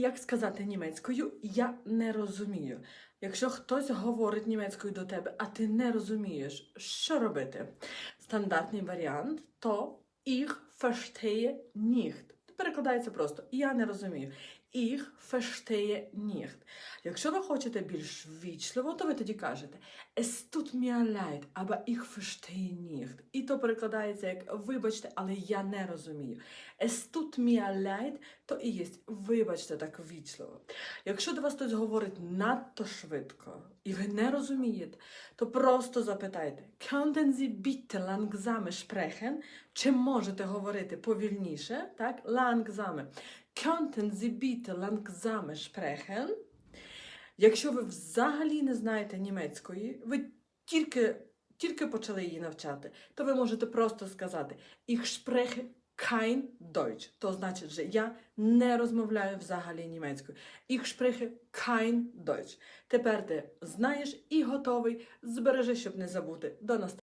Як сказати німецькою я не розумію. Якщо хтось говорить німецькою до тебе, а ти не розумієш, що робити? Стандартний варіант то ich verstehe nicht. Перекладається просто я не розумію. Ich verstehe nicht. Якщо ви хочете більш ввічливо, то ви тоді кажете Es tut mir leid, aber ich verstehe nicht. І то перекладається як вибачте, але я не розумію. Es tut mir leid, то і є вибачте так ввічливо. Якщо до вас хтось говорить надто швидко і ви не розумієте, то просто запитайте Könnten Sie bitte langsam sprechen? Чи можете говорити повільніше? Так, langsam. Könnten Sie bitte langsam sprechen? Якщо ви взагалі не знаєте німецької, ви тільки, тільки почали її навчати, то ви можете просто сказати Ich spreche kein Deutsch. То значить, що я не розмовляю взагалі німецькою. Ich spreche kein Deutsch. Тепер ти знаєш і готовий. Збережи, щоб не забути. До наступного.